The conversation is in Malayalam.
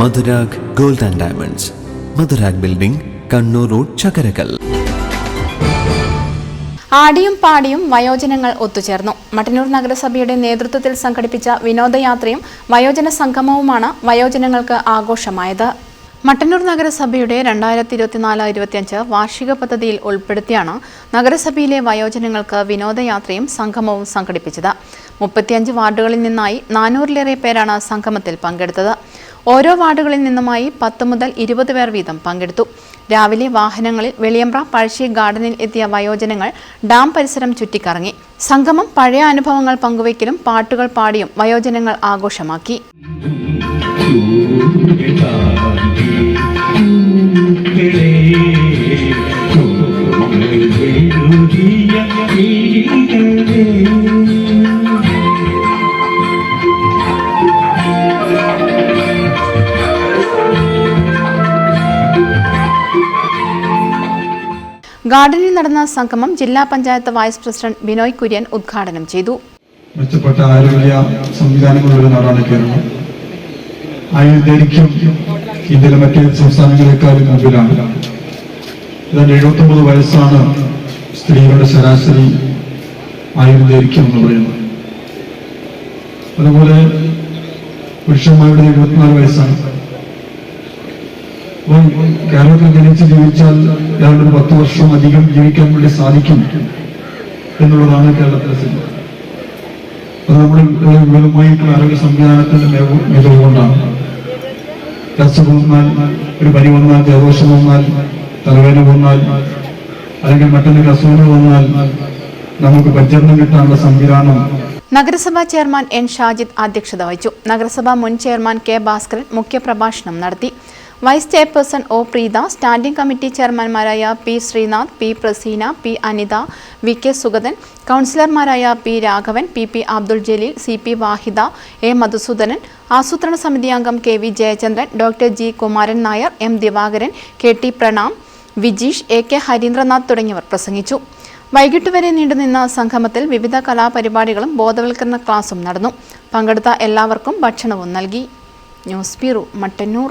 Madhurag gold and diamonds. Madhurag building Kannur road Chakkarakal. ആടിയും പാടിയും വയോജനങ്ങൾ ഒത്തുചേർന്നു. മട്ടന്നൂർ നഗരസഭയുടെ നേതൃത്വത്തിൽ സംഘടിപ്പിച്ച വിനോദയാത്രയും വയോജന സംഗമവുമാണ് വയോജനങ്ങൾക്ക് ആഘോഷമായത്. മട്ടന്നൂർ നഗരസഭയുടെ രണ്ടായിരത്തി ഇരുപത്തിനാല് ഇരുപത്തിയഞ്ച് വാർഷിക പദ്ധതിയിൽ ഉൾപ്പെടുത്തിയാണ് നഗരസഭയിലെ വയോജനങ്ങൾക്ക് വിനോദയാത്രയും സംഗമവും സംഘടിപ്പിച്ചത്. മുപ്പത്തിയഞ്ച് വാർഡുകളിൽ നിന്നായി നാനൂറിലേറെ പേരാണ് സംഗമത്തിൽ പങ്കെടുത്തത്. ഓരോ വാർഡുകളിൽ നിന്നുമായി പത്ത് മുതൽ ഇരുപത് പേർ വീതം പങ്കെടുത്തു. രാവിലെ വാഹനങ്ങളിൽ വെളിയമ്പ്ര പഴശ്ശി ഗാർഡനിൽ എത്തിയ വയോജനങ്ങൾ ഡാം പരിസരം ചുറ്റിക്കറങ്ങി. സംഗമം പഴയ അനുഭവങ്ങൾ പങ്കുവയ്ക്കലും പാട്ടുകൾ പാടിയും വയോജനങ്ങൾ ആഘോഷമാക്കി. ഗാർഡനിൽ നടന്ന സംഗമം ജില്ലാ പഞ്ചായത്ത് വൈസ് പ്രസിഡന്റ് ബിനോയ് കുര്യൻ ഉദ്ഘാടനം ചെയ്തു. മെച്ചപ്പെട്ട ആരോഗ്യ സംവിധാനങ്ങളുള്ള വയസ്സാണ് സ്ത്രീകളുടെ ശരാശരി ആയുർദൈർഘ്യം എന്ന് പറയുന്നത്. അതുപോലെ പുരുഷന്മാരുടെ എഴുപത്തിനാല് വയസ്സാണ് കേരളത്തിൽ ജനിച്ച് ജീവിച്ചാൽ ഏതാണ്ട് ഒരു പത്ത് വർഷം അധികം ജീവിക്കാൻ വേണ്ടി സാധിക്കും എന്നുള്ളതാണ് കേരളത്തിലെ സ്ഥിതി. അത് നമ്മുടെ വിപുലമായിട്ടുള്ള ആരോഗ്യ സംവിധാനത്തിന്റെ മികവ് കൊണ്ടാണ്. അസുഖം വന്നാൽ ഒരു പനി വന്നാൽ ജലദോഷം വന്നാൽ തലവേദന വന്നാൽ അല്ലെങ്കിൽ മറ്റെന്തെങ്കിലും അസുഖങ്ങൾ വന്നാൽ നമുക്ക് പരിചരണം കിട്ടാനുള്ള സംവിധാനം നഗരസഭാ ചെയർമാൻ എൻ ഷാജിദ് അധ്യക്ഷത വഹിച്ചു. നഗരസഭാ മുൻ ചെയർമാൻ കെ ഭാസ്കരൻ മുഖ്യപ്രഭാഷണം നടത്തി. Vice chairperson O Preetha standing committee ചെയർമാൻമാരായ P Sreenath P Praseena P Anitha V K Sugathan കൗൺസിലർമാരായ P Raghavan P P Abdul Jaleel C P Vahida A Madhusoodanan ആസൂത്രണ സമിതി അംഗം K V Jayachandran doctor G Kumaran Nair M Divakaran K T Pranam Vijeesh A K Harindranath തുടങ്ങിയവർ പ്രസംഗിച്ചു. വൈകിട്ട് വരെ നീണ്ടുനിന്ന സംഗമത്തിൽ വിവിധ കലാപരിപാടികളും ബോധവൽക്കരണ ക്ലാസും നടന്നു. പങ്കെടുത്ത എല്ലാവർക്കും ഭക്ഷണവും നൽകി. News bureau Mattannur.